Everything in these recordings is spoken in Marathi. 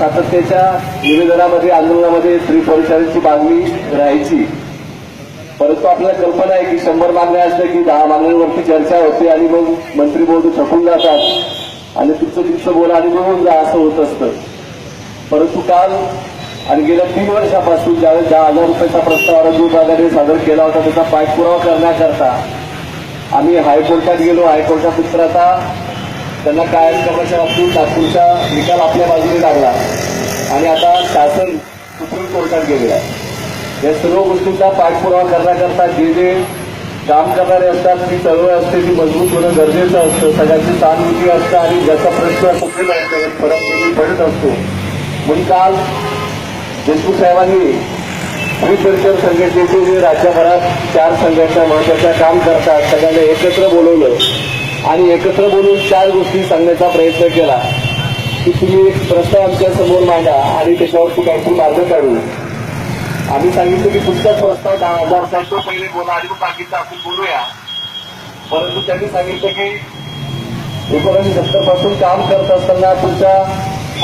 सातत्याच्या निवेदनामध्ये आंदोलनामध्ये स्त्री परिषदेची मागणी राहायची. परंतु आपल्याला कल्पना आहे की शंभर मागण्या असल्या की दहा मागण्यांवरती चर्चा होते आणि मग मंत्री महोदय थकून जातात आणि तुमचं तुमचं बोला आणि निघून जा असं होत असतं. परंतु काल आणि गेल्या तीन वर्षापासून ज्यावेळेस दहा हजार रुपयाचा प्रस्ताव आरोग्य विभागाने सादर केला होता त्याचा पाठपुरावा करण्याकरता आम्ही हायकोर्टात गेलो. हायकोर्टात उत्तर आता त्यांना कायम करण्याच्या बाबतीत नागपूरचा निकाल आपल्या बाजूने लागला. आणि आता शासन सुप्रीम कोर्टात गेलेलं आहे. या सर्व गोष्टींचा पाठपुरावा करण्याकरता जे जे काम करणारे असतात ती चळवळ असते ती मजबूत होणं गरजेचं असतं. सगळ्यांची सहानुभूती असतं आणि ज्याचा प्रश्न कुठे फरक पडत असतो. म्हणून काल देशमुख साहेबांनी स्त्री संघटनेचे जे राज्यभरात चार संघटना महत्त्वाच्या काम करतात सगळ्यांना एकत्र बोलवलं. आणि एकत्र बोलून चार गोष्टी सांगण्याचा प्रयत्न केला की तुम्ही एक प्रस्ताव आमच्यासमोर मांडा आणि त्याच्यावरती काहीतरी मार्ग काढू. आम्ही सांगितलं की तुमचाच प्रस्ताव दहा हजार सातशे पहिले बोला आणि मग बाकीचं आपण बोलूया. परंतु त्यांनी सांगितलं की एकोणीसशे सत्तरपासून काम करत असताना तुमच्या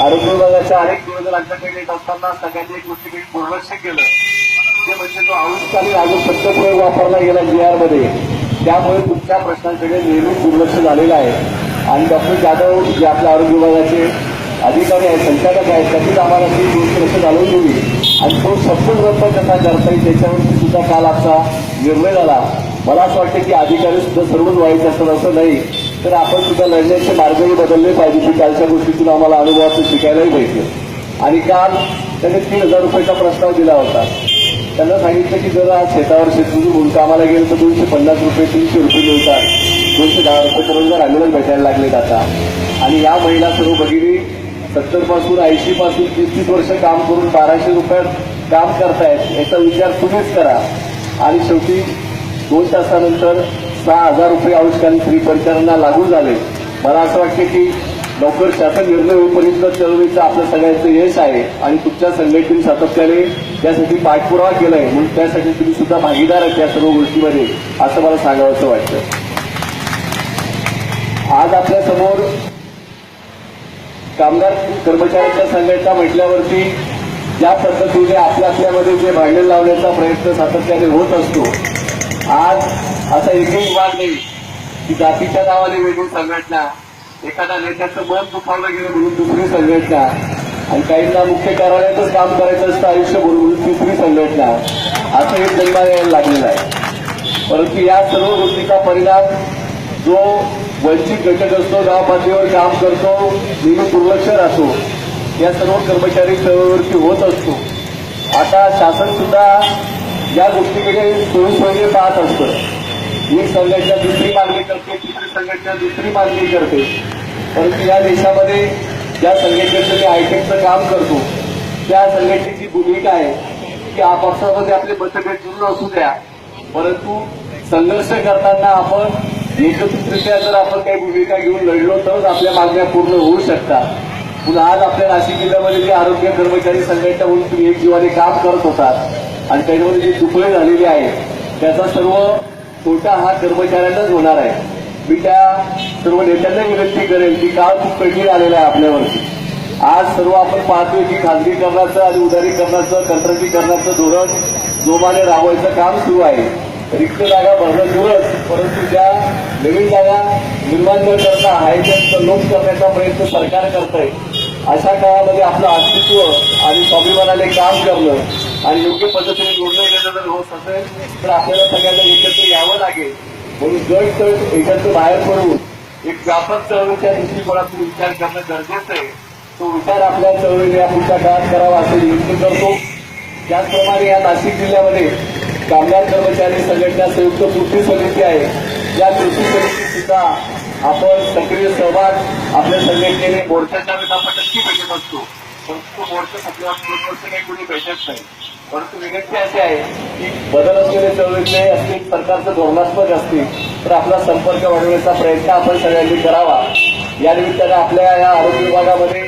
आरोग्य विभागाच्या अनेक नियोजन आमच्याकडे येत असताना सगळ्यांनी एक गोष्टीकडे दुर्लक्ष केलं. ते म्हणजे तो आयुष्यकालीन अजून सत्य प्रयोग वापरला गेला जी आरमध्ये त्यामुळे तुमच्या प्रश्नांकडे नेहमीच दुर्लक्ष झालेलं आहे. आणि डॉक्टर जाधव जे आपल्या आरोग्य विभागाचे अधिकारी आहेत संचालक आहेत त्यांनीच आम्हाला ती दुरुस्त लक्ष घालून दिली. आणि तो सखोल रद्द कसा करता येईल त्याच्यावरती सुद्धा काल आमचा निर्णय झाला. मला असं वाटतं की अधिकारी सुद्धा सर्वच व्हायचे असतात असं नाही तर आपण सुद्धा लढण्याचे मार्गही बदलले पाहिजे की कालच्या गोष्टीतून आम्हाला अनुभवातून शिकायलाही पाहिजे आणि काल त्यांनी तीन हजार रुपयाचा प्रस्ताव दिला होता. त्यांना सांगितलं की जर आज शेतावर शेतकरी म्हणून कामाला गेलं तर दोनशे पन्नास रुपये तीनशे रुपये मिळतात. दोनशे दहा रुपये रोजगार आंदोलन भेटायला लागलेत आता. आणि या महिला सर्व भगिनी सत्तरपासून ऐंशी पासून तीस तीस वर्ष काम करून बाराशे रुपयात काम करतायत याचा विचार तुम्हीच करा. आणि शेवटी दोन तासानंतर सहा हजार रुपये आयुष्कालीन फ्री परिचारांना लागू झाले. मला असं वाटतं की लवकर शासन निर्णय होईपर्यंत चळवळीचं आपलं सगळ्यांचं यश आहे. आणि तुमच्या संघटनेने सातत्याने त्यासाठी पाठपुरावा केलाय म्हणून त्यासाठी तुम्ही सुद्धा भागीदार आहेत या सर्व गोष्टीमध्ये असं मला सांगावं वाटतं. आज आपल्यासमोर कामगार कर्मचाऱ्यांच्या संघटना म्हटल्यावरती ज्या पद्धतीने आपल्या आपल्यामध्ये जे भांडण लावण्याचा प्रयत्न सातत्याने होत असतो आज असा एकही वाद नाही की जातीच्या नावाने वेगळी संघटना एखाद्या नेत्याचं मन दुखावलं गेलं म्हणून दुसरी संघटना आणि काहींना मुख्य कार्यालयातच काम करायचं असतं आयुष्य बरोबर तिसरी संघटना. असं एक जन्मा यायला लागलेलं आहे. परंतु या सर्व गोष्टीचा परिणाम जो वंचित घटक असतो गाव पातळीवर काम करतो नेहमी दुर्लक्षर राहतो या सर्व कर्मचारी चळवळीवरती होत असतो. आता शासन सुद्धा या गोष्टीकडे सोयीसोयीने पाहत असतं. एक संघटना दुसरी मागणी करते तिसरी संघटना दुसरी मागणी करते. परंतु या देशामध्ये ज्या संघटनेचं मी आयटेकचं काम करतो त्या संघटनेची भूमिका आहे की आपापसामध्ये आपले मतभेद दूर असू द्या. परंतु संघर्ष करताना आपण एकत्रितरित्या जर आपण काही भूमिका घेऊन लढलो तरच आपल्या मागण्या पूर्ण होऊ शकतात. पुन्हा आज आपल्या नाशिक जिल्ह्यामध्ये जे आरोग्य कर्मचारी संघटना म्हणून तुम्ही एक जीवाने काम करत होतात आणि त्याच्यामध्ये जी दुखळे झालेली आहे त्याचा सर्व तोटा हा कर्मचाऱ्यांनाच होणार आहे. मी त्या सर्व नेत्यांना विनंती करेल की काळ खूप कठीण आलेला आहे आपल्यावरती. आज सर्व आपण पाहतोय की खाजगीकरणाचं आणि उदारीकरणाचं कंत्राटीकरणाचं धोरण जोमाने राबवायचं काम सुरू आहे. रिक्त जागा भरणं दूरच परंतु ज्या नवीन जागा निर्माण न करता आहे त्या लोप करण्याचा प्रयत्न सरकार करत आहे अशा काळामध्ये आपलं अस्तित्व आणि स्वाभिमानाने काम करणं आणि योग्य पद्धतीने निर्णय घेणं जर होत असेल तर आपल्याला सगळ्यांना एकत्र यावं लागेल. म्हणून गट तट एकत्र बाहेर पडून एक व्यापक चळवळीच्या दृष्टिकोनातून विचार करणं गरजेचं आहे तो विचार आपल्या चळवळीने या पुढच्या काळात करावा असं विनंती करतो. त्याचप्रमाणे या नाशिक जिल्ह्यामध्ये कामगार कर्मचारी संघटना संयुक्त कृती समिती आहे. या कृती समितीत सुद्धा आपण सक्रिय सहभाग आपल्या संघटनेने मोर्चाच्या वेळेस आपण नक्की भेटत असतो. परंतु तो मोर्चा संपल्यावर दोन वर्ष काही कोणी भेटत नाही. परंतु विनंती अशी आहे की बदल असलेले चळवळीतले असतील सरकारचं धोरणात्मक असतील तर आपला संपर्क वाढवण्याचा प्रयत्न आपण सगळ्यांनी करावा. या निमित्तानं आपल्या या आरोग्य विभागामध्ये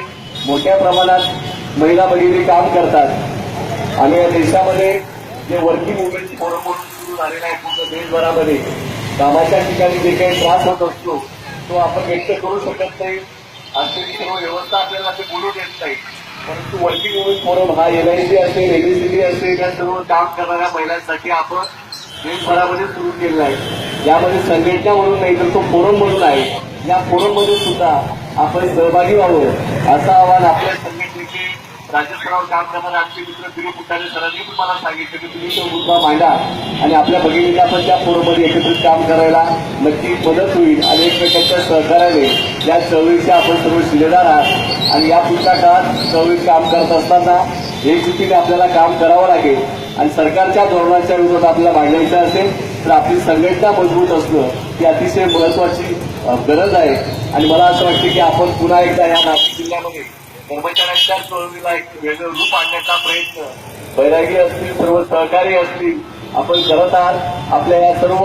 मोठ्या प्रमाणात महिला भगिनी काम करतात. आणि या देशामध्ये जे वर्किंग वुमेन्स फोरम सुरू झालेला आहे पूर्ण देशभरामध्ये कामाच्या ठिकाणी जे काही त्रास होत असतो तो आपण व्यक्त करू शकत नाही. आणि सर्व व्यवस्था आपल्याला ते बोलू देत नाही परंतु वर्किंग वुमेन फोरम हा एनआयसी असेल एनएसीबी असेल या सर्व काम करणाऱ्या महिलांसाठी आपण देशभरामध्ये सुरू केलेला आहे. यामध्ये संघटना म्हणून नाही तर तो फोरम म्हणून आहे. या फोरममध्ये सुद्धा आपण सहभागी व्हावं असं आव्हान आपल्या संघटनेचे राज्यस्तरावर काम करणारे आमचे मित्र दिलीप कुटारे सरांनी पण मला सांगितलं की तुम्ही तो मुद्दा मांडा आणि आपल्या भगिनीला पण त्या फोरममध्ये एकत्रित काम करायला नक्की मदत होईल आणि एकमेकांच्या सहकार्याने या चळवळीचे आपण सर्व शिलेदार आहात. आणि या पुढच्या काळात चळवळीत काम करत असताना एकजुटीने आपल्याला काम करावं लागेल. आणि सरकारच्या धोरणाच्या विरोधात आपल्याला मांडायचं असेल तर आपली संघटना मजबूत असणं ही अतिशय महत्वाची गरज आहे. आणि मला असं वाटतं की आपण पुन्हा एकदा या नाशिक जिल्ह्यामध्ये कर्मचाऱ्यांच्या चळवळीला एक वेगळं रूप आणण्याचा प्रयत्न. बैरागी असतील सर्व सहकारी असतील आपण करत आहात. आपल्या या सर्व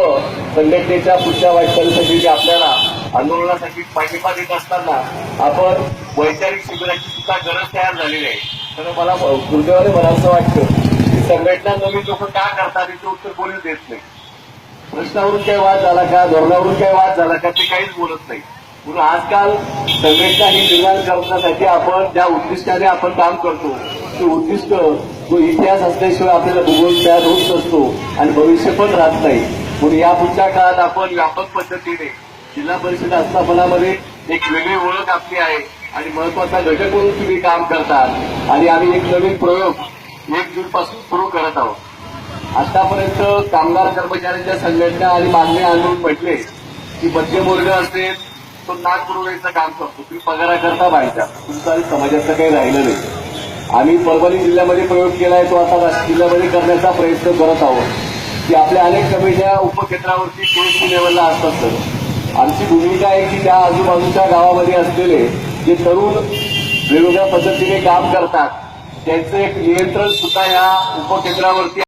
संघटनेच्या पुढच्या वाटचालीसाठी जे आपल्याला आंदोलनासाठी पाठिंबा देत असताना आपण वैचारिक शिबिराची सुद्धा गरज तयार झालेली आहे. तर मला दुर्दैवाने मला असं वाटतं की संघटना नवीन लोक का करतात याचं उत्तर कोणीच देत नाही. प्रश्नावरून काही वाद झाला का धोरणावरून काही वाद झाला का ते काहीच बोलत नाही. म्हणून आजकाल संघटना ही निर्माण करण्यासाठी आपण ज्या उद्दिष्टाने आपण काम करतो. ते उद्दिष्ट तो इतिहास असल्याशिवाय आपल्याला भूगोल तयार होत नसतो आणि भविष्य पण राहत नाही. म्हणून या पुढच्या काळात आपण व्यापक पद्धतीने जिल्हा परिषद आस्थापनामध्ये एक वेगळी ओळख आपली आहे आणि महत्त्वाचा घटक म्हणून तुम्ही काम करतात. आणि आम्ही एक नवीन प्रयोग एक जून पासून सुरू करत आहोत. आतापर्यंत कामगार कर्मचाऱ्यांच्या संघटना आणि मागण्या आणून म्हटले की मध्यमवर्ग असेल तो नाक पुरवण्याचं काम करतो. तुम्ही पगाराकरता व्हायचा तुमचं आणि समाजाचं काही राहिलं नाही. आम्ही परभणी जिल्ह्यामध्ये प्रयोग केलाय तो आता नाशिक जिल्ह्यामध्ये करण्याचा प्रयत्न करत आहोत. की आपल्या अनेक कमिट्या उपकेंद्रावरती पीएचडी लेवलला असतात सर. आमची भूमिका आहे की त्या आजूबाजूच्या गावामध्ये असलेले जे तरुण वेगवेगळ्या पद्धतीने काम करतात त्यांचं एक नियंत्रण सुद्धा या उपकेंद्रावरती